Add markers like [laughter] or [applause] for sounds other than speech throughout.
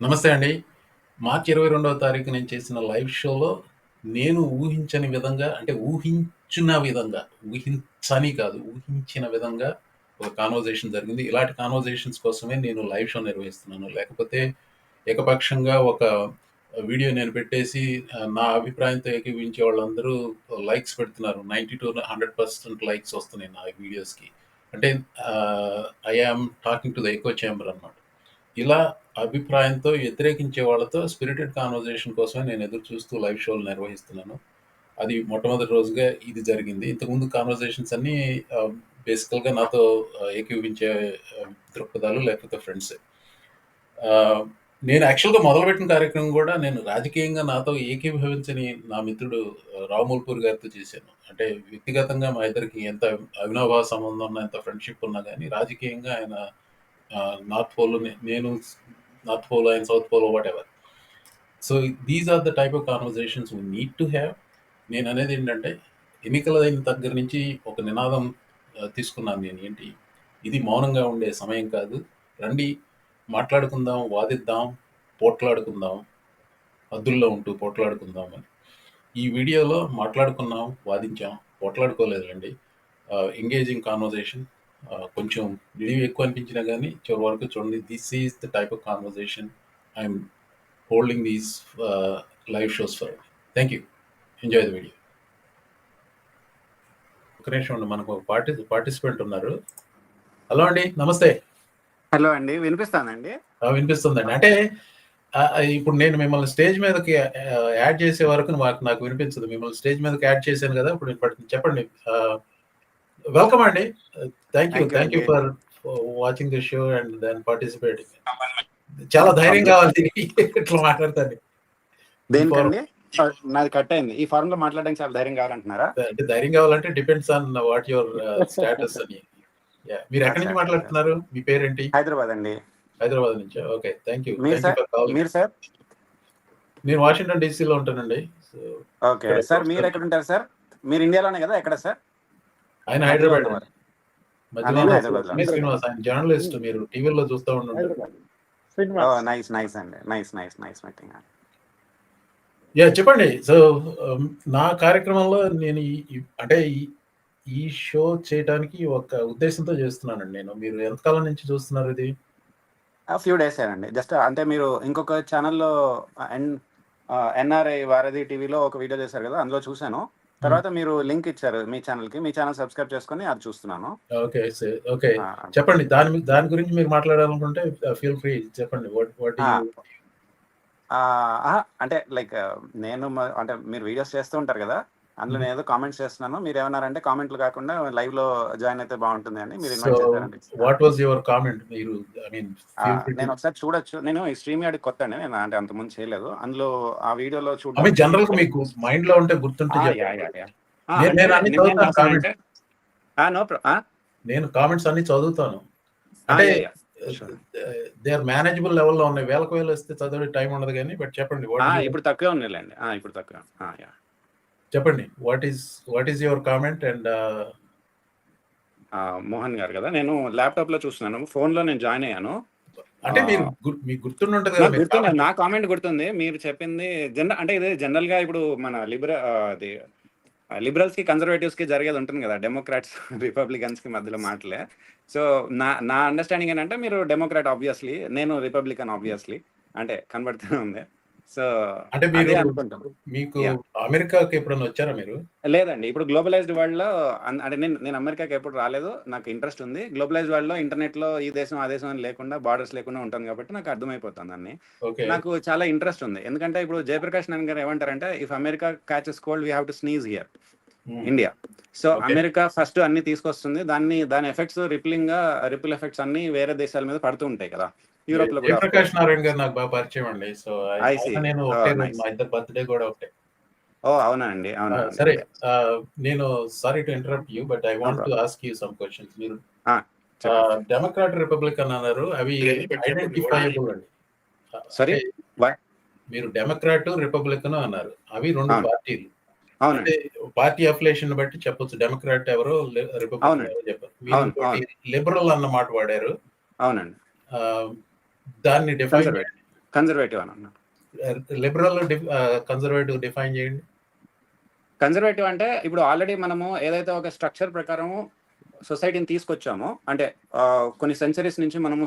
నమస్తే అండి. మార్చి 22వ తారీఖు నేను చేసిన లైవ్ షోలో నేను ఊహించని విధంగా అంటే ఊహించిన విధంగా, ఊహించని కాదు, ఊహించిన విధంగా ఒక కాన్వర్జేషన్ జరిగింది. ఇలాంటి కాన్వర్జేషన్స్ కోసమే నేను లైవ్ షో నిర్వహిస్తున్నాను. లేకపోతే ఏకపక్షంగా ఒక వీడియో నేను పెట్టేసి నా అభిప్రాయంతో ఏకీవించే వాళ్ళందరూ లైక్స్ పెడుతున్నారు. 90-100% లైక్స్ వస్తున్నాయి నా వీడియోస్‌కి. అంటే I am talking to the echo chamber అన్నమాట. ఇలా అభిప్రాయంతో వ్యతిరేకించే వాళ్ళతో స్పిరిటెడ్ కాన్వర్జేషన్ కోసమే నేను ఎదురు చూస్తూ లైవ్ షోలు నిర్వహిస్తున్నాను. అది మొట్టమొదటి రోజుగా ఇది జరిగింది. ఇంతకుముందు కాన్వర్జేషన్స్ అన్నీ బేసికల్‌గా నాతో ఏకీవించే దృక్పథాలు లేకపోతే ఫ్రెండ్సే. నేను యాక్చువల్‌గా మొదలుపెట్టిన కార్యక్రమం కూడా నేను రాజకీయంగా నాతో ఏకీభవించని నా మిత్రుడు రాములపూర్ రావుమూల్పూర్ గారితో చేశాను. అంటే వ్యక్తిగతంగా మా ఇద్దరికి ఎంత అవినాభావ సంబంధం ఉన్నా, ఎంత ఫ్రెండ్‌షిప్ ఉన్నా కానీ రాజకీయంగా ఆయన నార్త్ పోల్ నేను north pole, and south pole ever so, these are the type of conversations we need to అనేది ఏంటంటే ఎన్నికలైన దగ్గర నుంచి ఒక నినాదం తీసుకున్నాను నేను. ఏంటి? ఇది మౌనంగా ఉండే సమయం కాదు. రండి మాట్లాడుకుందాం, వాదిద్దాం, పోట్లాడుకుందాం. హద్దుల్లో ఉంటూ పోట్లాడుకుందాం అని. ఈ వీడియోలో మాట్లాడుకున్నాం, వాదించాం. పోట్లాడుకోలేదులెండి. రండి ఎంగేజింగ్ కాన్వర్జేషన్ కొంచెం నిడివి ఎక్కువ అనిపించినా గానీ చివరి వరకు చూడండి. This is the type of conversation I am holding these live shows for. Thank you. Enjoy the video. ఒక్క నిమిషం. మనకు ఒక పార్టి పార్టిసిపెంట్ ఉన్నారు. హలో అండి. నమస్తే. హలో అండి. వినిపిస్తాందండి? ఆ! వినిపిస్తుందండి. అంటే ఇప్పుడు నేను మిమ్మల్ని స్టేజ్ మీదకి యాడ్ చేసే వరకు నాకు వినిపించదు. మిమ్మల్ని స్టేజ్ మీదకి యాడ్ చేశాను గదా! ఇప్పుడు. చెప్పండి. వెల్కమ్ అండి. Thank you. Thank you. For watching the show and then participating. చాలా ధైర్యం కావాలి దీనికి ఇట్లా ఫారం దేనికండి? నాది కట్ అయింది. ఈ ఫార్మ్‌లో మాట్లాడడానికి చాలా ధైర్యం కావాలంటున్నారా? అంటే ధైర్యం కావాలంటే depends on what your status అని. మీరు ఎక్కడి నుంచి! మాట్లాడుతున్నారు? మీ పేరేంటి? హైదరాబాద్ అండి. హైదరాబాద్ నుంచా? ఓకే. Thank you. మీరు సార్? ఫర్. మీరు? నేను వాషింగ్టన్ డీసీలో ఉంటానండి. ఓకే. సార్ మీరెక్కడుంటారు సార్? మీరు ఇండియాలోనే గదా! ఎక్కడ సార్? ఆయన హైదరాబాద్. అండి. శ్రీనివాస్ ఆయన జర్నలిస్ట్ మీరు టీవీలో చూస్తా. నైస్. నైస్ అండి. Nice. Nice. Nice meeting. Yeah! చెప్పండి. సో, ఆహ్, నా కార్యక్రమంలో నేను అంటే ఈ షో చేయటానికి ఒక ఉద్దేశ్యంతో చేస్తున్నానండి నేను. మీరు ఎంతకాలం నుంచి చూస్తున్నారు ఇది? ఆ! ఫ్యూ డేస్ అయ్యానండి. జస్ట్ అంటే మీరు ఇంకొక ఛానెల్‌లో ఎన్ ఎన్ఆర్ఐ వారధి టీవీలో ఒక వీడియో చేశారు గదా! అందులో చూసాను. తర్వాత మీరు లింక్ ఇచ్చారు మీ ఛానెల్‌కి. మీ ఛానెల్ సబ్స్క్రైబ్ చేసుకొని అది చూస్తున్నాను. ఓకే. ఓకే. చెప్పండి. దాని దాని గురించి మీరు మాట్లాడాలనుకుంటే ఫీల్ ఫ్రీ చెప్పండి. What what! అంటే లైక్ నేను అంటే మీరు వీడియోస్ చేస్తూ ఉంటారు గదా! అందులో హ్మ్. నేనేదో కామెంట్స్ చేస్తున్నాను. మీరేమన్నారంటే కామెంట్‌లు కాకుండా లైవ్‌లో జాయిన్ అయితే బావుంటుంది అని మీరు సో, ఇన్వైట్ చేశారండి. What was your comment? మీరు ఐ మీన్ నేను ఒకసారి చూడొచ్చు. నేను ఈ స్ట్రీమ్ యార్డ్ కొత్త అండి. నేను అంటే అంతకుముందు చేయలేదు. అందులో ఆ వీడియోలో చూడడానికి జనరల్‌గా మీకు మైండ్‌లో ఉంటే గుర్తుంటే! నేను నేను నేనేం కామెంట్స్. నేను అన్ని చదువుతాను. అంటే. దే ఆర్ మేనేజబుల్ లెవెల్‌లో ఉన్నాయి. వేలకు వేలు వస్తే చదివే టైం ఉండదు గానీ బట్ చెప్పండి. ఇప్పుడు తక్కువే ఉన్నాయిలెండి. ఇప్పుడు తక్కువే. చెప్పండి. What is what is your comment and! Mohan గారు గదా! నేను ల్యాప్‌టాప్‌లో చూస్తున్నాను. ఫోన్‌లో నేను జాయిన్ అయ్యాను. అంటే మీరు గు మీకు కదా! నా కామెంట్ గుర్తుంది. మీరు చెప్పింది జన అంటే ఇది జనరల్‌గా ఇప్పుడు మన లిబర ఆహ్, అది లిబరల్స్‌కి, కన్జర్వేటివ్స్‌కి జరిగేది ఉంటుంది గదా! డెమోక్రాట్స్, [laughs] రిపబ్లికన్స్‌కి మధ్యలో మాటలే. సో, నా నా అండర్‌స్టాండింగ్ ఏంటంటే మీరు డెమోక్రాట్ ఆబ్వియస్‌లీ. నేను రిపబ్లికన్ ఆబ్వియస్‌లీ. అంటే కనబడుతూనే ఉంది. సో, అంటే మీరు. మీకు! అమెరికాకి ఎప్పుడైనా వచ్చారా మీరు? లేదండి. ఇప్పుడు గ్లోబలైజ్డ్ వరల్డ్‌లో అన్ అంటే నేను నేను అమెరికాకి ఎప్పుడు రాలేదు. నాకు ఇంట్రెస్ట్ ఉంది. గ్లోబలైజ్డ్ వరల్డ్‌లో ఇంటర్నెట్‌లో ఈ దేశం, ఆ దేశం అని లేకుండా బార్డర్స్ లేకుండా ఉంటాను కాబట్టి నాకు అర్థమైపోతుంది అన్నీ. నాకు చాలా ఇంట్రెస్ట్ ఉంది. ఎందుకంటే ఇప్పుడు జయప్రకాష్ నారాయణ గారు ఏమంటారంటే if America catches cold we have to sneeze here. India. So. America first అన్నీ తీసుకొస్తుంది. దాన్ని దాని ఎఫెక్ట్స్ రిప్లింగ్‌గా రిపుల్ ఎఫెక్ట్స్ అన్నీ వేరే దేశాల మీద పడుతూ ఉంటాయి కదా! Of Jayaprakash course. నారాయణ గారు నాకు బాగా పరిచయం అండి. సో, నేను ఓహ్! ఒకటే. మా ఇద్దరి బర్త్‌డే కూడా ఒకటే. ఓహ్! అవునా అండి? అవునా? సరే. నేను sorry to interrupt you but I want to. Ask you some questions. మీరు డెమోక్రాట్, రిపబ్లికన్ అన్నారు. అవి ఐడెంటిఫైయబుల్ అండి. సారీ? మీరు డెమోక్రాట్, రిపబ్లికన్ అన్నారు. అవి 2 అవును. పార్టీలు. అంటే పార్టీ అఫిలియేషన్‌ని బట్టి చెప్పొచ్చు. డెమోక్రాట్ ఎవరో, లే రిపబ్లికన్ చెప్పారు. అవును. లిబరల్ అన్న మాట వాడారు. అవునండి. దాన్ని డిఫైన్ కన్జర్వేటివ్. చేయండి. కన్జర్వేటివ్ అని అన్నా లిబరల్ కన్జర్వేటివ్ డిఫైన్ చేయండి కన్జర్వేటివ్ అంటే ఇప్పుడు ఆల్రెడీ మనము ఏదైతే ఒక స్ట్రక్చర్ ప్రకారం సొసైటీని తీసుకొచ్చామో అంటే కొన్ని సెంచరీస్ నుంచి మనము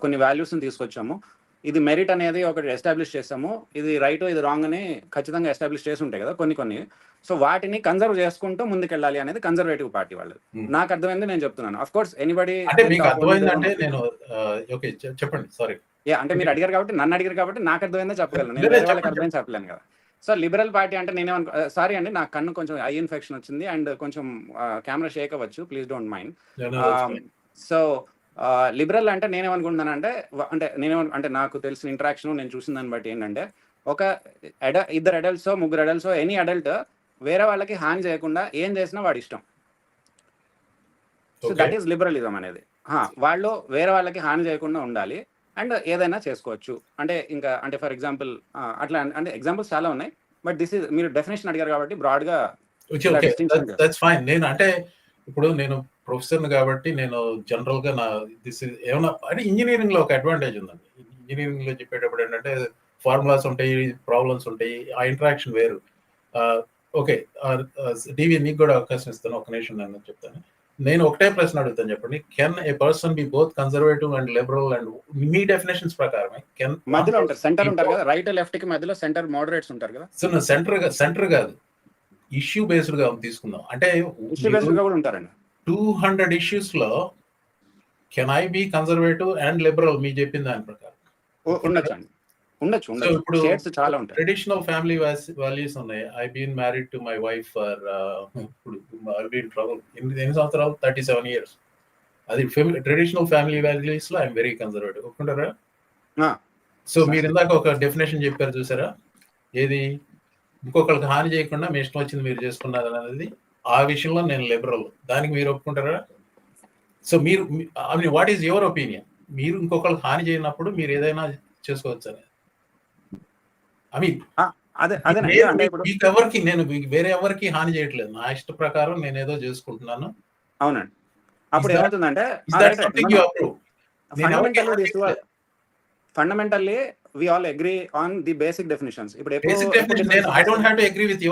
కొన్ని వాల్యూస్ని తీసుకొచ్చాము ఇది మెరిట్ అనేది ఒకటి ఎస్టాబ్లిష్ చేసాము ఇది రైట్ ఇది రాంగ్ అని ఖచ్చితంగా ఎస్టాబ్లిష్ చేసి ఉంటాయి కదా కొన్ని కొన్ని. సో వాటిని కన్జర్వ్ చేసుకుంటూ ముందుకెళ్ళాలి అనేది కన్జర్వేటివ్ పార్టీ వాళ్ళు. నాకు అర్థమైంది నేను చెప్తున్నాను. అఫ్ కోర్స్ ఎనీబడి నేను చెప్పండి సారీ అంటే మీరు అడిగారు కాబట్టి నన్ను అడిగారు కాబట్టి నాకు అర్థమైందో చెప్పగలను. నేను వాళ్ళకి. అర్థమైంది చెప్పలేను కదా. సో లిబరల్ పార్టీ అంటే నేనేమను సారీ అండి నా కన్ను కొంచెం ఐ ఇన్ఫెక్షన్ వచ్చింది అండ్ కొంచెం కెమెరా షేక్ అవ్వచ్చు please don't mind so liberal అంటే నేనేమనుకుంటున్నాను అంటే అంటే నేనేమ అంటే నాకు తెలిసిన ఇంటరాక్షన్ నేను చూసిన దాన్ని బట్టి ఏంటంటే ఒక అడ ఇద్దరు అడల్ట్స్ ముగ్గురు అడల్ట్స్ ఎనీ అడల్ట్ వేరే వాళ్ళకి హాని చేయకుండా ఏం చేసినా వాడి ఇష్టం. సో దట్ ఈస్ లిబరలిజం అనేది. వాళ్ళు వేరే వాళ్ళకి హాని చేయకుండా ఉండాలి. అండ్ ఏదైనా చేసుకోవచ్చు. అంటే ఇంకా అంటే ఫర్ ఎగ్జాంపుల్ అట్లా అంటే ఎగ్జాంపుల్స్ చాలా ఉన్నాయి. బట్ దిస్ ఇస్ మీరు డెఫినేషన్ అడిగారు కాబట్టి బ్రాడ్గా ఓకే ఇలా ఓకే distinction దట్స్ ఫైన్ నేను అంటే ఇప్పుడు నేను ప్రొఫెసర్ కాబట్టి నేను జనరల్గా నా దిస్ ఏమన్నా అంటే ఇంజనీరింగ్లో ఒక అడ్వాంటేజ్ ఉందండి. ఇంజనీరింగ్లో చెప్పేటప్పుడు ఏంటంటే ఫార్ములాస్ ఉంటాయి ప్రాబ్లమ్స్ ఉంటాయి ఆ ఇంటరాక్షన్ వేరు. ఓకే డివి నీకు కూడా అవకాశం ఇస్తాను ఒక నిమిషం నేను చెప్తాను. నేను ఒకటే ప్రశ్న అడుగుతాను చెప్పండి. Can a person be both conservative and liberal and me definitions ప్రకారమే కెన్ మధ్యలో ఉంటారు సెంటర్ ఉంటారు కదా రైట్ లెఫ్ట్కి మధ్యలో సెంటర్ మోడరేట్స్ ఉంటారు కదా. సో సెంటర్ సెంటర్ కాదు ఇష్యూ బేస్డ్గా తీసుకుందాం. అంటే ఇష్యూ బేస్డ్గా కూడా ఉంటారండి. Two hundred ఇష్యూస్లో can I be conservative and liberal మీ చెప్పిన దాని ప్రకారం. ఉండొచ్చు అండి. ఉండొచ్చు ఇప్పుడు- చాలా ఉంటాయి. ట్రెడిషనల్ ఫ్యామిలీ వాల్యూస్ ఉన్నాయి. I been married to my wife for ఇప్పుడు ఐ బీన్ ట్రబుల్ ఎన్ని ఎన్ని సంవత్సరాలు థర్టీ సెవెన్ ఇయర్స్ అది ట్రెడిషనల్ ఫ్యామిలీ వాల్యూస్లో ఐఎమ్ వెరీ కన్సర్వేటివ్ ఒప్పుకుంటారా. సో మీరు ఇందాక ఒక డెఫినేషన్ చెప్పారు చూసారా? ఏది? ఇంకొకరికి హాని చేయకుండా మీ ఇష్టం వచ్చింది మీరు చేసుకున్నారు అనేది ఆ విషయంలో నేను లిబరల్ దానికి మీరు ఒప్పుకుంటారా? సో మీరు I mean what is your opinion మీరు ఇంకొకరికి హాని చేయనప్పుడు మీరు ఏదైనా చేసుకోవచ్చు అనేది ఐ మీన్ ఎవరికి నేను వేరే ఎవరికి హాని చేయట్లేదు. నా ఇష్ట ప్రకారం నేను ఏదో చేసుకుంటున్నాను. అవునండి. అప్పుడు ఏమవుతుందంటే. Fundamentally we all agree on the basic definitions ఇప్పుడు Basic definition, నేను I don't have to agree with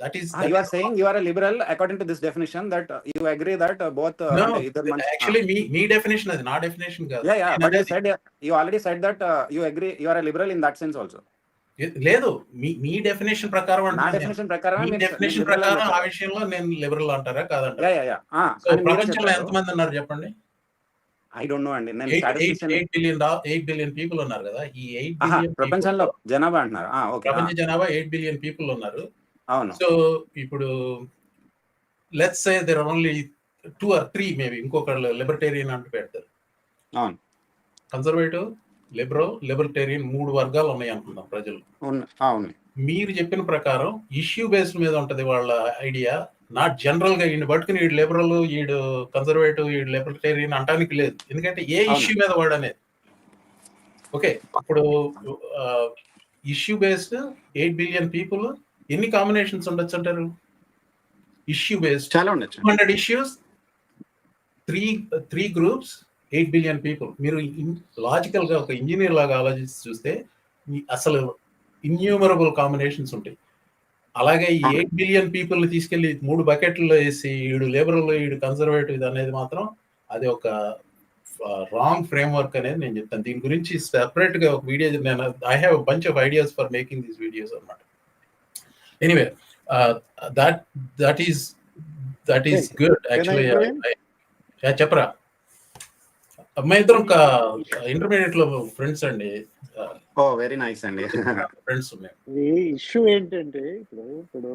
your definition. No. That is that you are is- saying you are liberal according to this definition that you agree that both No, ఇద్దరు actually మీ మీ definition అది నా definition కాదు yeah yeah నేను but you అనేది- said you already said that you agree you are liberal in that sense also లేదు. మీ మీ డెఫినేషన్ ప్రకారం. డెఫినేషన్ ప్రకారం డెఫినేషన్ ప్రకారం ఆ విషయంలో నేను లిబరల్ అంటారా కాదంటారా? సో ప్రపంచంలో ఎంతమంది ఉన్నారు చెప్పండి? ఐ డోంట్ నో అండి. నేను eight billion eight billion people ఉన్నారు కదా. ఈ ఎయిట్ ప్రపంచంలో జనాభా అంటున్నారు. ఓకే ప్రపంచ జనాభా ఎయిట్ బిలియన్ పీపుల్ ఉన్నారు. అవును. సో ఇప్పుడు let's say there only two or three maybe ఇంకొకళ్ళు లిబర్టేరియన్ అంటూ పెడతారు. అవును. కన్సర్వేటివ్ లిబరల్ లిబర్టేరియన్ మూడు వర్గాలు ఉన్నాయి అనుకుందాం ప్రజలు. అవును. మీరు చెప్పిన ప్రకారం ఇష్యూ బేస్డ్ మీద ఉంటది వాళ్ళ ఐడియా నాట్ జనరల్గా ఈయన పట్టుకుని ఈడు లిబరల్ ఈడు కన్సర్వేటివ్ ఈడు లిబర్టేరియన్ అంటానికి లేదు. ఎందుకంటే ఏ. ఇష్యూ మీద వాడు అనేది. ఓకే ఇప్పుడు issue based eight billion people ఎన్ని కాంబినేషన్స్ ఉండొచ్చు అంటారు? ఇష్యూ బేస్డ్ చాలా ఉండొచ్చు. Hundred issues three three groups eight billion people మీరు లాజికల్గా ఒక ఇంజనీర్ లాగా ఆలోచించి చూస్తే అసలు ఇన్యూమరబుల్ కాంబినేషన్స్ ఉంటాయి. అలాగే ఈ ఎయిట్ బిలియన్ పీపుల్ తీసుకెళ్ళి మూడు బకెట్లో వేసి ఈడు లేబరల్ ఈడు కన్సర్వేటివ్ అనేది మాత్రం అది ఒక రాంగ్ ఫ్రేమ్ వర్క్ అనేది నేను చెప్తాను. దీని గురించి సెపరేట్గా ఒక వీడియో నేను I have bunch of ideas for making these videos అనమాట anyway that that is that is good actually చెప్పరా అమ్మాయి ఇద్దరం ఇంటర్మీడియట్లో ఫ్రెండ్స్ అండి. ఓ వెరీ నైస్ అండి. [laughs] ఫ్రెండ్స్ మేము ఈ ఇష్యూ ఏంటంటే ఇప్పుడు ఇప్పుడు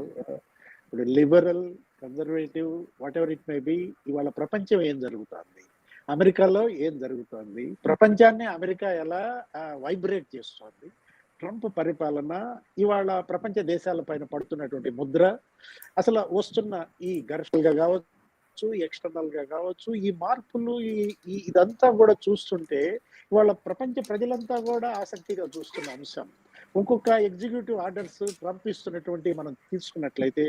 ఇప్పుడు liberal conservative whatever it may be ఇవాళ ప్రపంచం ఏం జరుగుతుంది? అమెరికాలో ఏం జరుగుతుంది? ప్రపంచాన్ని అమెరికా ఎలా వైబ్రేట్ చేస్తోంది? ట్రంప్ పరిపాలన ఇవాళ ప్రపంచ దేశాల పైన పడుతున్నటువంటి ముద్ర అసలు వస్తున్న ఈ ఘర్షణగా కావచ్చు ఎక్స్టర్నల్గా కావచ్చు ఈ మార్పులు ఈ ఇదంతా కూడా చూస్తుంటే ఇవాళ ప్రపంచ ప్రజలంతా కూడా ఆసక్తిగా చూస్తున్న అంశం. ఇంకొక ఎగ్జిక్యూటివ్ ఆర్డర్స్ ట్రంప్ ఇస్తున్నటువంటి మనం తీసుకున్నట్లయితే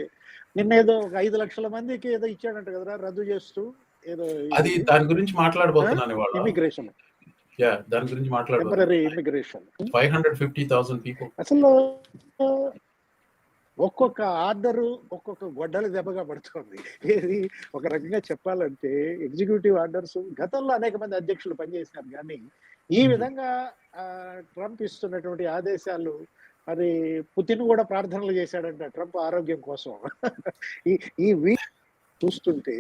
నిన్న ఏదో ఒక ఐదు లక్షల మందికి ఏదో ఇచ్చాడంట కదరా రద్దు చేస్తూ ఏదో అది దాని గురించి మాట్లాడబోతున్నాను ఇమిగ్రేషన్. యా దాని గురించి immigration five hundred fifty thousand people అసలు ఒక్కొక్క ఆర్డర్ ఒక్కొక్క గొడ్డలి దెబ్బగా పడుతుంది. ఇది ఒక రకంగా చెప్పాలంటే ఎగ్జిక్యూటివ్ ఆర్డర్స్ గతంలో అనేక మంది అధ్యక్షులు పనిచేసినారు కానీ ఈ విధంగా ట్రంప్ ఇస్తున్నటువంటి ఆదేశాలు మరి పుతిన్ కూడా ప్రార్థనలు చేశాడంట ట్రంప్ ఆరోగ్యం కోసం. ఈ ఈ వీక్ చూస్తుంటే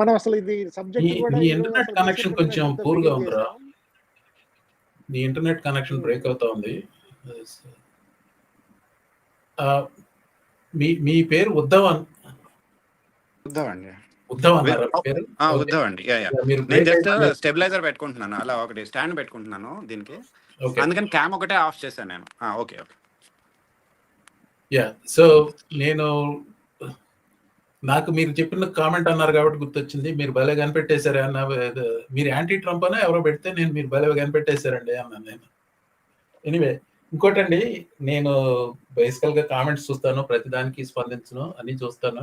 మనం అసలు ఇది సబ్జెక్ట్ కూడా connection discussion కొంచెం poor గా ఉందిరా. నీ ఇంటర్నెట్ కనెక్షన్ బ్రేక్ అవుతా ఉంది. మీ మీ పేరు ఉద్ధవ్ ఉద్ధవ్ అండి ఉద్ధవ్ అండి యా యా. మీరు నేను జస్ట్. స్టెబిలైజర్ పెట్టుకుంటున్నాను. అలా ఒకటి స్టాండ్ పెట్టుకుంటున్నాను దీనికి. అందుకని క్యామ్ ఒకటే ఆఫ్ చేశాను నేను. Okay okay. యా సో నేను నాకు మీరు చెప్పిన కామెంట్ అన్నారు కాబట్టి గుర్తొచ్చింది. మీరు భలే కనిపెట్టేశారు అన్న మీరు యాంటీ ట్రంప్ అని ఎవరో పెడితే నేను మీరు భలే కనిపెట్టేశారండి అన్నాను నేను. ఎనీవే ఇంకోటండి నేను బేసికల్గా కామెంట్స్ చూస్తాను ప్రతిదానికి స్పందించను అన్ని చూస్తాను.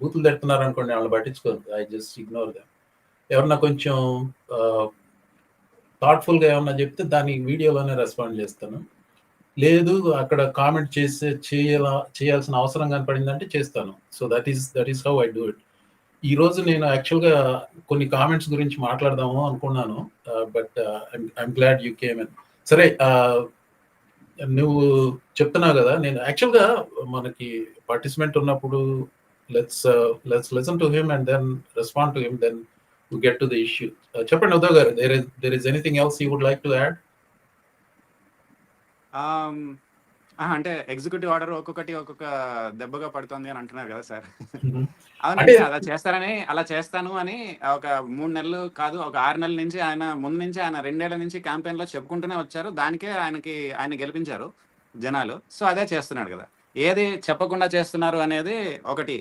బూతులు తిడుతున్నారు అనుకోండి వాళ్ళు పట్టించుకోరు ఐ జస్ట్ ఇగ్నోర్ దామ్ ఎవరన్నా కొంచెం థాట్ఫుల్గా ఏమన్నా చెప్తే దానికి వీడియోలోనే రెస్పాండ్ చేస్తాను. లేదు అక్కడ కామెంట్ చేసే చేయాల చేయాల్సిన అవసరం కనపడిందంటే చేస్తాను. So that is that is how I do it ఈ రోజు నేను యాక్చువల్గా కొన్ని కామెంట్స్ గురించి మాట్లాడదాము అనుకున్నాను. But I'm glad you came in సరే uh, నువ్వు చెప్తున్నావు కదా నేను యాక్చువల్గా మనకి పార్టిసిపెంట్ ఉన్నప్పుడు let's let's listen to him and then respond to him then get to the issue చెప్పండి ఉదయ్ గారు there is there is anything else you would like to add అంటే ఎగ్జిక్యూటివ్ ఆర్డర్ ఒక్కొక్కటి ఒక్కొక్క దెబ్బగా పడుతుంది అని అంటున్నారు కదా సార్. అవునండి అలా చేస్తారని అలా చేస్తాను అని ఒక మూడు నెలలు కాదు ఒక ఆరు నెలల నుంచి ఆయన ముందు నుంచి ఆయన రెండేళ్ళ నుంచి క్యాంపెయిన్లో చెప్పుకుంటూనే వచ్చారు. దానికే ఆయనకి ఆయన గెలిపించారు జనాలు. సో అదే చేస్తున్నాడు కదా. ఏది చెప్పకుండా చేస్తున్నారు అనేది ఒకటి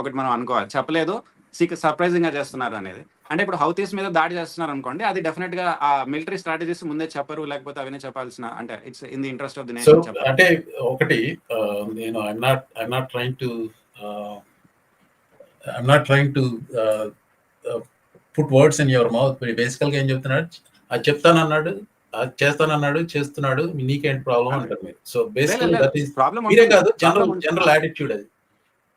ఒకటి మనం అనుకోవాలి. చెప్పలేదు సీక్ సర్ప్రైజింగ్గా చేస్తున్నారు అనేది. అంటే ఇప్పుడు హౌతీస్ మీద దాడి చేస్తున్నారు అనుకోండి అది డెఫినెట్గా ఆ మిలిటరీ స్ట్రాటజీస్ ముందే చెప్పరు లేకపోతే అవన్నీ చెప్పాల్సిన అంటే it's in the interest of the nation అంటే ఒకటి నేను I'm not I'm not trying to I'm not trying to put words in your mouth బేసికల్గా ఏం చెప్తున్నాడు? అది చెప్తానన్నాడు అది చేస్తానన్నాడు చేస్తున్నాడు నీకేంటి ప్రాబ్లం అంటారు మీరు. సో బేసికల్ ప్రాబ్లం మీరే కాదు జనరల్ జనరల్ యాటిట్యూడ్ అది.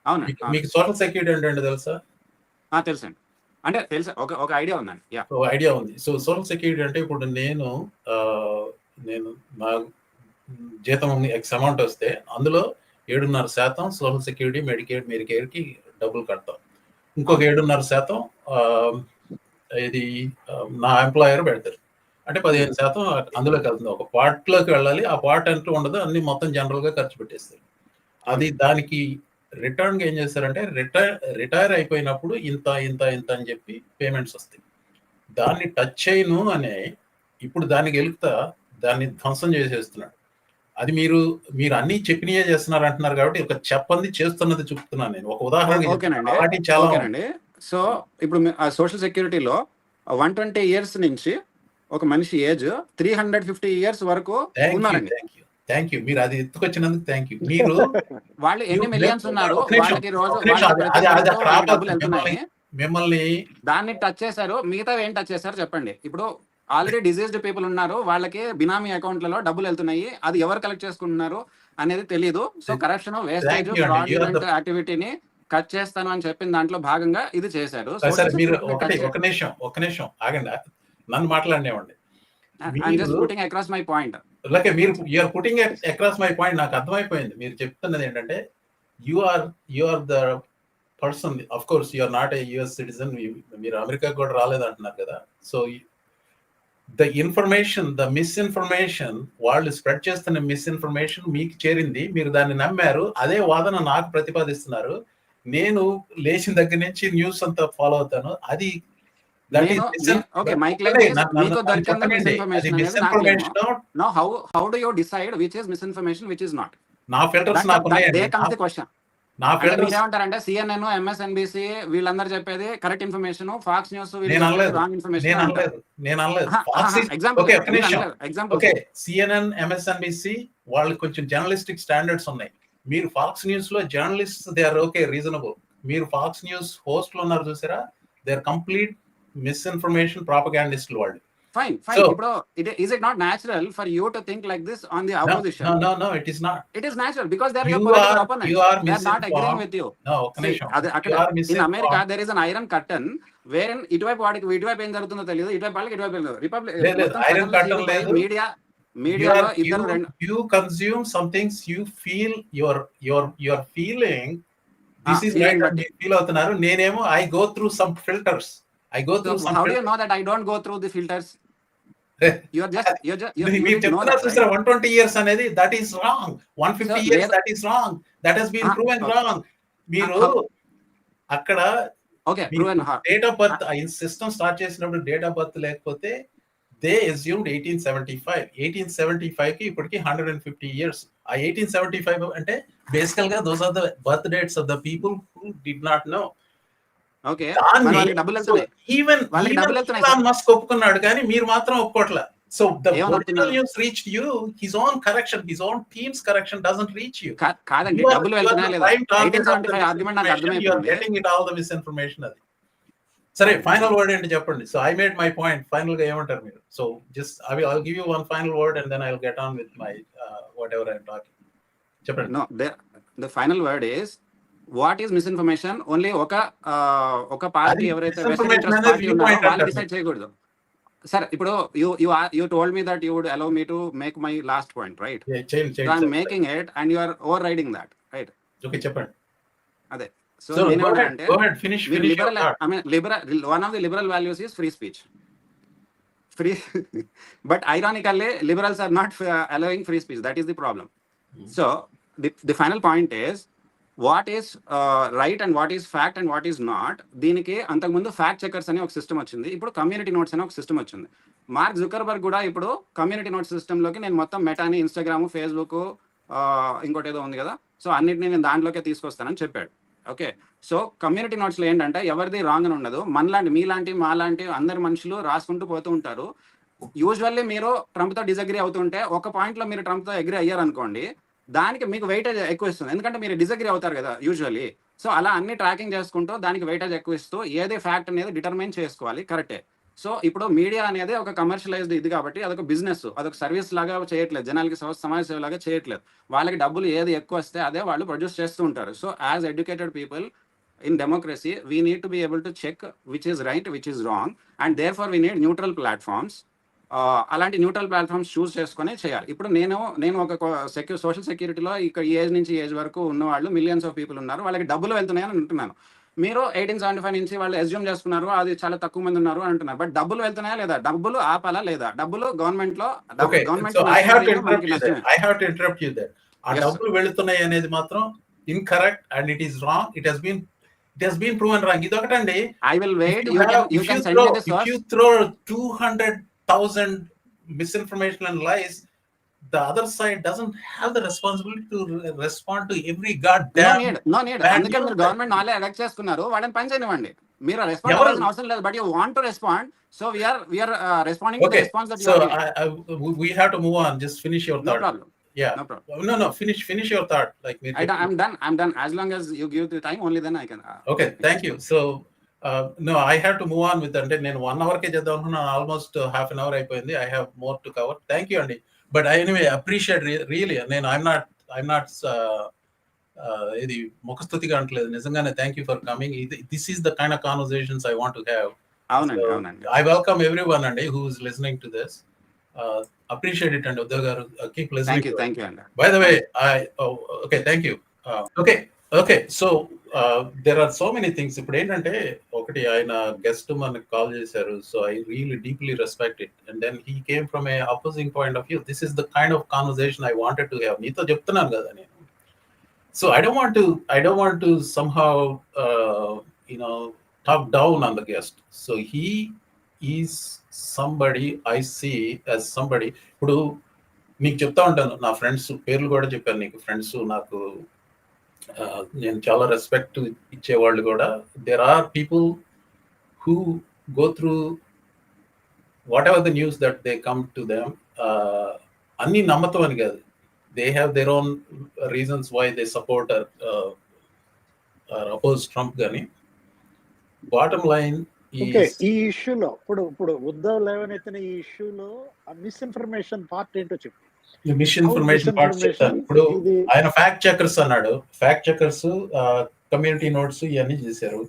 అవును మీకు- మీకు సోషల్ సెక్యూరిటీ అంటే తెలుసా? తెలుసండి. అంటే తెలుసా? ఒక ఒక ఐడియా ఉందండి. యా. ఒక ఐడియా ఉంది. సో సోషల్ సెక్యూరిటీ అంటే ఇప్పుడు నేను నేను నా జీతం ఎక్స్ అమౌంట్ వస్తే అందులో ఏడున్నర శాతం సోషల్ సెక్యూరిటీ మెడికేర్ మెడికేర్కి డబ్బులు కడతాం. ఇంకొక ఏడున్నర శాతం ఇది నా ఎంప్లాయర్ పెడతారు. అంటే పదిహేను శాతం అందులోకి వెళ్తుంది. ఒక పార్ట్లోకి వెళ్ళాలి. ఆ పార్ట్ అంటూ ఉండదు అన్ని మొత్తం జనరల్గా ఖర్చు పెట్టేస్తారు. అది దానికి రిటర్న్ ఏం చేస్తారంటే రిటైర్ రిటైర్ అయిపోయినప్పుడు ఇంత ఇంత ఇంత అని చెప్పి పేమెంట్స్ వస్తాయి. దాన్ని టచ్ చేయను అనే ఇప్పుడు దానికి వెళుతా దాన్ని ధ్వంసం చేసేస్తున్నాడు. అది మీరు మీరు అన్ని చెప్పినయే చేస్తున్నారు అంటున్నారు కాబట్టి ఒక చెప్పంది చేస్తున్నది చెప్తున్నాను నేను. ఒక ఉదాహరణ చాలా సో ఇప్పుడు సోషల్ సెక్యూరిటీలో వన్ ట్వంటీ ఇయర్స్ నుంచి ఒక మనిషి age three hundred fifty years వరకు థ్యాంక్ యూ ఉన్నారండి థ్యాంక్ యూ మీరు అది ఎత్తుకొచ్చినందుకు థ్యాంక్ యూ మీరు [laughs] వాళ్ళు ఎన్ని మిలియన్స్ ఉన్నారు? వాళ్ళకి రోజు. డబ్బులు వెళ్తున్నాయి మిమ్మల్ని దాన్ని టచ్ చేశారు. మిగతా ఏం టచ్ చేశారు చెప్పండి. ఇప్పుడు ఆల్రెడీ డిజీజ్డ్ పీపుల్ ఉన్నారు. వాళ్ళకి బినామీ అకౌంట్లలో డబ్బులు వెళ్తున్నాయి. అది ఎవరు కలెక్ట్ చేసుకుంటున్నారు అనేది తెలియదు సో కరప్షన్ వేస్టేజ్ ఫ్రాడ్యులెంట్ యాక్టివిటీని కట్ చేస్తాను అని చెప్పిన దాంట్లో భాగంగా ఇది చేశారు. ఒక నిమిషం ఒక నిమిషం ఆగండి. నన్ను మాట్లాడినేవ్వండి. I'm just putting across my point అలాగే మీరు you're putting across my point నాకు అర్థమైపోయింది. మీరు చెప్తున్నది ఏంటంటే you are you are the person of course you are not a US citizen మీరు అమెరికా కూడా రాలేదు అంటున్నారు కదా. So the information the misinformation వాళ్ళు స్ప్రెడ్ చేస్తున్న మిస్ఇన్ఫర్మేషన్ మీకు చేరింది. మీరు దాన్ని నమ్మారు. అదే వాదన నాకు ప్రతిపాదిస్తున్నారు. నేను లేచిన దగ్గర నుంచి న్యూస్ అంతా ఫాలో అవుతాను. అది మీరేమంటారంటే సిఎన్ఎన్ ఎంఎస్ఎన్బిసి వీళ్ళందరూ చెప్పేది correct information Fox News. Wrong information example CNN MSNBC వాళ్ళు కొంచెం జర్నలిస్టిక్ స్టాండర్డ్స్ ఉన్నాయి. మీరు ఫాక్స్ న్యూస్లో journalist they are okay reasonable మీరు ఫాక్స్ న్యూస్ హోస్ట్లో ఉన్నారు చూసారా? దే ఆర్ కంప్లీట్ మిస్ఇన్ఫర్మేషన్ ప్రాపగాండిస్టులు వాళ్ళు ఫైన్ ఫైన్ ఇప్పుడు it is it not natural for you to think like this on the No, opposition no, no, no, it is not. It is natural because they are your political opponent they are not agreeing. With you No, ఒక్క నిమిషం. అదే అక్కడ in. America there is an iron curtain వేరే ఇటువైపు వాడికి ఇటువైపు ఏం జరుగుతుందో తెలియదు ఇటువైపు వాళ్ళకి ఇటువైపు రిపబ్లిక్ లేదు, లేదు, iron curtain లేదు. మీడియా మీడియాలో ఇద్దరు రెండు you're feeling this Ah, is feeling right బట్టి. అని మీరు ఫీల్ అవుతున్నారు నేనేమో I go through some filters I go through some how do you know that I don't go through the filters you are just you are just మీరు చెప్తున్నారు చూసారా one twenty years అనేది wrong one fifty Sir, years లేదు. That is wrong that he's been Ah, proven okay. Wrong మీరు how- అక్కడ okay proven date of birth ఈ system start చేసినప్పుడు date of birth లేకపోతే they assumed eighteen seventy five eighteen seventy ఫైవ్కి ఇప్పటికి hundred and fifty years ఆ eighteen seventy five అంటే బేసికల్గా those are the birth dates of the people who did not know okay. డబ్బులు వెళ్తున్నాయి. Even వాళ్ళకి డబ్బులు వెళ్తున్నాయి, మస్క్ ఒప్పుకున్నాడు కానీ మీరు మాత్రం ఒప్పుకోవట్లే సో ద ఏమని ఒరిజినల్ ఒప్పుకున్నారు? News reach you his own correction his own teams correction doesn't reach you కా- కాదండి డబ్బులు వెళ్తున్నాయా లేదా? ఎయిటీన్ సెవెంటీ ఫైవ్ ఆర్గ్యుమెంట్ నాకు అర్థమైపోయింది. Getting it all the misinformation అది. సరే ఫైనల్ వర్డ్ ఏంటి చెప్పండి? So I made my point ఫైనల్గా ఏమంటారు మీరు? So just I will give you one final word and then I will get on with my whatever I talking చెప్పండి. No the final word is what is misinformation only ఒక ఆ, ఒక party అది ఎవరైతే misinformation western అనేది party viewpoint ఉన్నారో వాళ్ళు అంటారు. డిసైడ్ చేయకూడదు. సార్ ఇప్పుడు you you you told me that you would allow me to make my last point right చేయండి సో ఐఎమ్ చేయండి making it and you are overriding that right okay చెప్పండి. So so నేను go ahead అంటే go ahead finish మీరు finish liberal I mean liberal one of the liberal values is free speech free but ironically liberals are not allowing free speech that is the problem Hmm. So the the final point is what is right and what is fact and what is not దీనికి అంతకుముందు fact checkers అని ఒక system వచ్చింది. ఇప్పుడు community notes అని ఒక system వచ్చింది. Mark Zuckerberg కూడా ఇప్పుడు కమ్యూనిటీ నోట్స్ సిస్టంలోకి నేను మొత్తం మెటాని ఇన్స్టాగ్రామ్ ఫేస్బుక్ ఇంకోటి ఏదో ఉంది కదా. సో అన్నిటిని నేను దాంట్లోకే తీసుకొస్తానని చెప్పాడు. ఓకే. సో కమ్యూనిటీ నోట్స్లో ఏంటంటే ఎవరిది రాంగ్ అని ఉండదు. మనలాంటి మీలాంటి మాలాంటి అందరి మనుషులు రాసుకుంటూ పోతూ ఉంటారు. యూజువల్లీ మీరు ట్రంప్తో డిజగ్రీ అవుతుంటే ఒక పాయింట్లో మీరు ట్రంప్తో అగ్రీ అయ్యారనుకోండి దానికి మీకు వెయిటేజ్ ఎక్కువ ఇస్తుంది. ఎందుకంటే మీరు డిజగ్రీ అవుతారు కదా యూజువల్లీ సో అలా అన్ని ట్రాకింగ్ చేసుకుంటూ దానికి వెయిటేజ్ ఎక్కువ ఇస్తూ ఏది ఫ్యాక్ట్ అనేది డిటర్మైన్ చేసుకోవాలి కరెక్టే సో ఇప్పుడు మీడియా అనేది ఒక కమర్షియలైజ్డ్ ఇది కాబట్టి అదొక బిజినెస్ అదొక సర్వీస్ లాగా చేయట్లేదు. జనాలకి సమాజ సేవ లాగా చేయట్లేదు. వాళ్ళకి డబ్బులు ఏది ఎక్కువ వస్తే అదే వాళ్ళు ప్రొడ్యూస్ చేస్తూ ఉంటారు. So as educated people in democracy we need to be able to check which is right which is wrong and therefore we need neutral platforms అలాంటి న్యూట్రల్ ప్లాట్ఫామ్స్ చూస్ చేసుకొని చేయాలి. ఇప్పుడు నేను నేను ఒక సెక్యూర్ సోషల్ సెక్యూరిటీలో ఇక్కడ ఏజ్ నుంచి age వరకు ఉన్నవాళ్ళు మిలియన్స్ ఆఫ్ పీపుల్ ఉన్నారు. వాళ్ళకి డబ్బులు వెళ్తున్నాయని అంటున్నాను. మీరు ఎయిటీన్ సెవెంటీ ఫైవ్ నుంచి వాళ్ళు ఎస్యూమ్ చేసుకున్నారు అది చాలా తక్కువ మంది ఉన్నారు అంటున్నారు. బట్ డబ్బులు వెళ్తున్నాయా లేదా? డబ్బులు ఆపాలా లేదా? డబ్బులు గవర్నమెంట్లో డబ్బులు వెళుతున్నాయి అనేది మాత్రం incorrect and it is wrong it has been it has been and wrong ఇది ఒకటండి I will wait you can 200 thousand misinformation and lies, the other side doesn't have the responsibility to respond to every goddamn. No need. అందుకే మీరు government నాలే elect చేసుకున్నారు వాళ్ళని పని చేయనివ్వండి మీరు respond అవ్వాల్సిన అవసరం లేదు but you want to respond so we are we are responding to the response that you are we have to move on just finish your thought no problem yeah no problem no no finish finish your thought like I, i'm done i'm done as long as you give the time only then i can uh, okay thank you so no, I have to move on with అంటే నేను one hour కే చేద్దాం అనుకున్నాను almost half an hour అయిపోయింది. I have more to cover thank you అండి but I anyway appreciate really నేను I'm not I'm not ఇది ముఖస్థుతిగా అంటలేదు నిజంగానే థ్యాంక్ యూ ఫర్ కమింగ్ ఇది this is the kind of conversations I want to have అవునండి అవునండి. ఐ వెల్కమ్ ఎవ్రీ వన్ అండి who is listening to this appreciate it అండి ఉద్దవ్ గారు keep thank listening you thank you అండి By the way, I oh, okay, thank you. Okay so there are so many things ఇప్పుడు ఏంటంటే ఒకటి ఆయన guest మనకు call చేశారు. So I really deeply respect it and then he came from a opposing point of view this is the kind of conversation I wanted to have నీతో చెప్తున్నాను కదా నేను. So I don't want I don't want to somehow you know talk down on the guest so he is somebody I see as somebody ఇప్పుడు నీకు చెప్తా ఉంటాను. నా friends పేర్లు కూడా చెప్పాను నీకు. ఫ్రెండ్స్ నాకు నేను చాలా రెస్పెక్ట్ ఇచ్చేవాళ్ళు కూడా. There are people who go through whatever the news that they come to them అన్ని నమ్మతం అని కాదు. They have their own reasons why they support oppose Trump కానీ బాటమ్ లైన్ ఈ ఇష్యూలో ఇప్పుడు ఇప్పుడు ఉద్ధవ్ లేవనెత్తిన ఈ ఇష్యూలో మిస్ఇన్ఫర్మేషన్ పార్ట్ ఏంటో చెప్పు. మిస్ ఇన్ఫర్మేషన్ పార్ట్ చెప్తాను ఇప్పుడు ఆయన ఫ్యాక్ట్ చెకర్స్ అన్నాడు. ఫ్యాక్ట్ చెకర్స్ కమ్యూనిటీ నోట్స్ ఇవన్నీ చేశారు.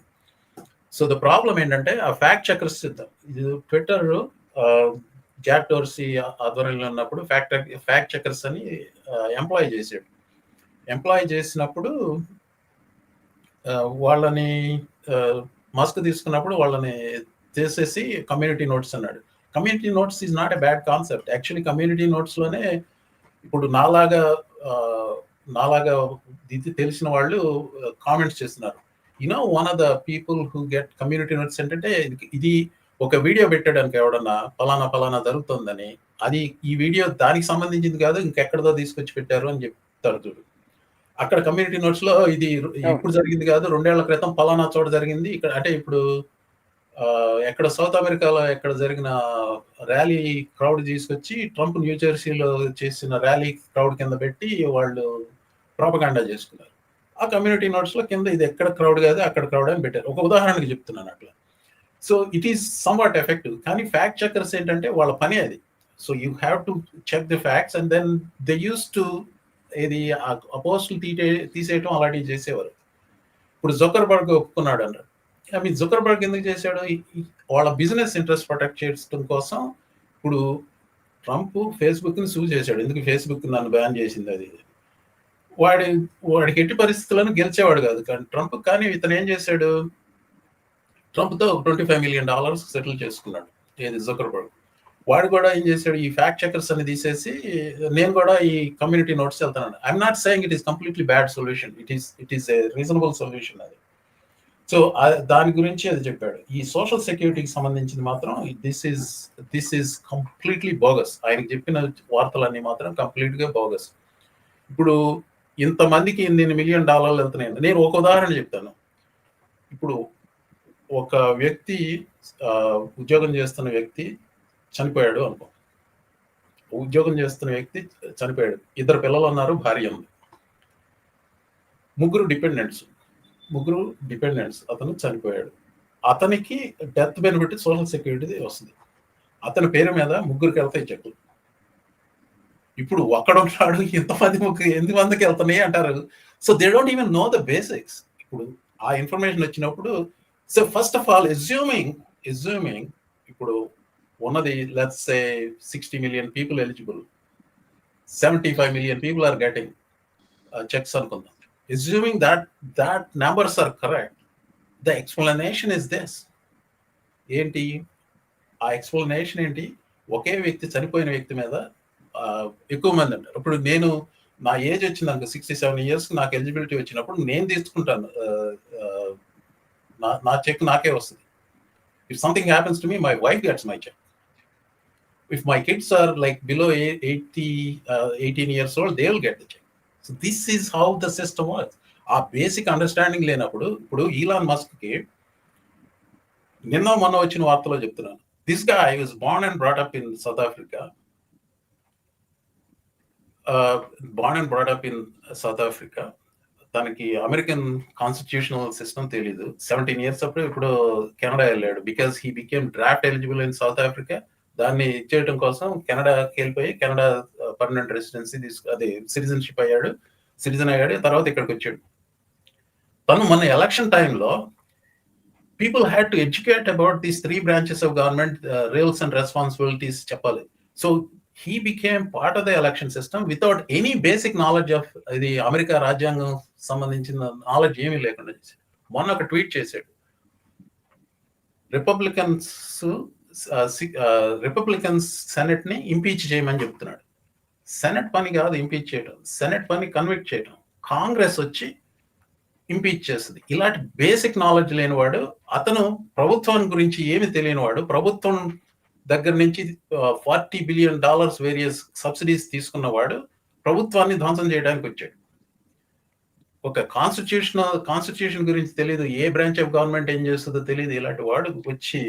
సో ద ప్రాబ్లం ఏంటంటే ఆ ఫ్యాక్ట్ చెకర్స్ ఇది ట్విట్టర్ జాక్ డోర్సీ ఆధ్వర్యంలో ఉన్నప్పుడు ఫ్యాక్ట్ ఫ్యాక్ట్ చెకర్స్ అని ఎంప్లాయ్ చేశాడు. ఎంప్లాయ్ చేసినప్పుడు వాళ్ళని మస్క్ తీసుకున్నప్పుడు వాళ్ళని తీసేసి కమ్యూనిటీ నోట్స్ అన్నాడు. Community notes is not a bad concept actually community నోట్స్లోనే ఇప్పుడు నాలాగా నాలాగా ఇది తెలిసిన వాళ్ళు కామెంట్స్ చేస్తున్నారు. You know one of the people who get community notes ఏంటంటే ఇది- ఒక వీడియో పెట్టడానికి ఎవడన్నా పలానా పలానా జరుగుతుందని అది ఈ వీడియో దానికి సంబంధించింది కాదు ఇంకెక్కడదో తీసుకొచ్చి పెట్టారు అని చెప్తారు చూడు. అక్కడ కమ్యూనిటీ నోట్స్లో ఇది ఇప్పుడు జరిగింది కాదు రెండేళ్ళ క్రితం పలానా చోట జరిగింది ఇక్కడ అంటే ఇప్పుడు ఎక్కడ సౌత్ అమెరికాలో ఎక్కడ జరిగిన ర్యాలీ క్రౌడ్ తీసుకొచ్చి ట్రంప్ న్యూ జెర్సీలో చేసిన ర్యాలీ క్రౌడ్ కింద పెట్టి వాళ్ళు ప్రాపగాండా చేసుకున్నారు. ఆ కమ్యూనిటీ నోట్స్లో కింద ఇది ఎక్కడ క్రౌడ్ కాదు అక్కడ క్రౌడ్ అని పెట్టారు. ఒక ఉదాహరణకి చెప్తున్నాను అట్లా. So it is somewhat effective కానీ ఫ్యాక్ట్ చెక్కర్స్ ఏంటంటే వాళ్ళ పని అది. So you have to check the facts and then they use to ఇది అపోస్టులు తీటే తీసేయటం అలాంటివి చేసేవారు. ఇప్పుడు జొకర్బర్గ్ ఒప్పుకున్నాడు అన్నాడు ఐ మీన్ జుకర్బర్గ్ ఎందుకు చేశాడు? వాళ్ళ బిజినెస్ ఇంట్రెస్ట్ ప్రొటెక్ట్ చేయడం కోసం ఇప్పుడు ట్రంప్ ఫేస్బుక్ని సూ చేశాడు. ఎందుకు ఫేస్బుక్ నన్ను బ్యాన్ చేసింది అది? వాడి వాడికి ఎట్టి పరిస్థితులను గెలిచేవాడు కాదు. కానీ ట్రంప్ కానీ ఇతను ఏం చేశాడు? ట్రంప్తో twenty five million dollars settle చేసుకున్నాడు. ఏది? జుకర్బర్గ్. వాడు కూడా ఏం చేశాడు? ఈ ఫ్యాక్ట్ చెకర్స్ అని తీసేసి నేను కూడా ఈ కమ్యూనిటీ నోట్స్ వెళ్తాను I'm not saying it is completely bad solution. It is it is a reasonable solution అది. సో దాని గురించి అది చెప్పాడు. ఈ సోషల్ సెక్యూరిటీకి సంబంధించింది మాత్రం this is this is completely bogus ఆయన చెప్పిన వార్తలన్నీ మాత్రం కంప్లీట్గా బోగస్ ఇప్పుడు ఇంతమందికి ఇన్ని మిలియన్ డాలర్లు వెళ్తున్నాయి నేను ఒక ఉదాహరణ చెప్తాను. ఇప్పుడు ఒక వ్యక్తి ఉద్యోగం చేస్తున్న వ్యక్తి చనిపోయాడు అనుకో. ఉద్యోగం చేస్తున్న వ్యక్తి చనిపోయాడు. ఇద్దరు పిల్లలు ఉన్నారు భార్య ఉంది. ముగ్గురు డిపెండెంట్స్ ముగ్గురు డిపెండెంట్స్. అతను చనిపోయాడు. అతనికి డెత్ బెనిఫిట్ సోషల్ సెక్యూరిటీ వస్తుంది. అతని పేరు మీద ముగ్గురికి వెళ్తాయి చెట్లు ఇప్పుడు ఒక్కడున్నాడు ఇంతమంది ముగ్గురు ఎనిమిది మందికి వెళ్తున్నాయి అంటారు. So they don't even know the basics ఇప్పుడు ఆ ఇన్ఫర్మేషన్ వచ్చినప్పుడు so first of all assuming assuming ఇప్పుడు ఉన్నది let's say sixty million people eligible seventy five million people are getting checks అనుకుందాం. Assuming that that numbers are correct the explanation is this. ఏంటి? ఆ explanation ఏంటి? ఒకే వ్యక్తి చనిపోయిన వ్యక్తి మీద ఎక్కువ మంది ఉంటారు. ఇప్పుడు నేను నా ఏజ్ వచ్చినాక సిక్స్టీ సెవెన్ ఇయర్స్ నాకు ఎలిజిబిలిటీ వచ్చినప్పుడు నేను తీసుకుంటాను నా నా చెక్ నాకే వస్తుంది. If something happens to me my wife gets my check if my kids are like below eighty eighteen years old they will get the check so this is how the system works ఆ basic understanding లేనప్పుడు ఇప్పుడు Elon మస్క్కి నిన్న మొన్న వచ్చిన వార్తలో చెప్తున్నాను. దిస్గా I was bond and brought in South Africa bond and brought in South Africa తనకి అమెరికన్ కాన్స్టిట్యూషనల్ సిస్టమ్ తెలీదు. సెవెంటీన్ ఇయర్స్ అప్పుడు ఇప్పుడు కెనడా వెళ్ళాడు. Because he became draft eligible in South Africa దాన్ని ఇచ్చేయడం కోసం కెనడాకి వెళ్ళిపోయి కెనడా పర్మనెంట్ రెసిడెన్సీ తీసుకు అదే సిటిజన్షిప్ అయ్యాడు. సిటిజన్ అయ్యాడు. తర్వాత ఇక్కడికి వచ్చాడు. తను మన ఎలక్షన్ టైంలో people had to educate about these three branches of government rules and responsibilities చెప్పాలి. So he became part of the election system without any basic knowledge of ఇది అమెరికా రాజ్యాంగం సంబంధించిన నాలెడ్జ్ ఏమీ లేకుండా చేశాడు. మొన్న ఒక ట్వీట్ చేశాడు. రిపబ్లికన్స్ రిపబ్లికన్స్ సెనెట్ని ఇంపీచ్ చేయమని చెప్తున్నాడు. సెనెట్ పని కాదు ఇంపీచ్ చేయడం సెనెట్ పని కన్విక్ట్ చేయడం కాంగ్రెస్ వచ్చి ఇంపీచ్ చేస్తుంది. ఇలాంటి బేసిక్ నాలెడ్జ్ లేనివాడు అతను ప్రభుత్వం గురించి ఏమి తెలియనివాడు ప్రభుత్వం దగ్గర నుంచి forty billion dollars various subsidies తీసుకున్నవాడు ప్రభుత్వాన్ని ధ్వంసం చేయడానికి వచ్చాడు. ఒక కాన్స్టిట్యూషన్ కాన్స్టిట్యూషన్ గురించి తెలియదు ఏ బ్రాంచ్ ఆఫ్ గవర్నమెంట్ ఏం చేస్తుందో తెలియదు ఇలాంటి వాడు వచ్చి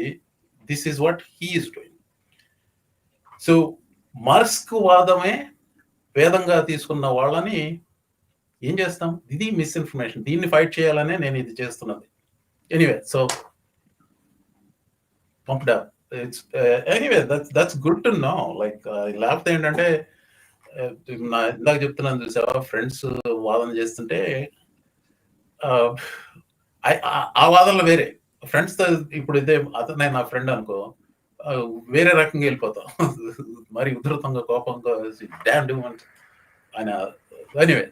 this is what he's doing so Musk వాదమే వేదంగా తీసుకున్న వాళ్ళని ఏం చేస్తాం? ఇది మిస్ఇన్ఫర్మేషన్. దీన్ని ఫైట్ చేయాలనే నేను ఇది చేస్తున్నది. Anyway so pumped it's anyway that's that's good to know like లేకపోతే ఏంటంటే uh, నా ఇందాక చెప్తున్నాను చూసావా? ఫ్రెండ్స్ వాదన చేస్తుంటే uh, ఆ- వాదనలు వేరే. ఫ్రెండ్స్తో ఇప్పుడు ఇదే అతనే నా ఫ్రెండ్ అనుకో వేరే రకంగా వెళ్ళిపోతాం. [laughs] మరి ఉధృతంగా కోపంగా డామ్ ఆయన ఎనీవే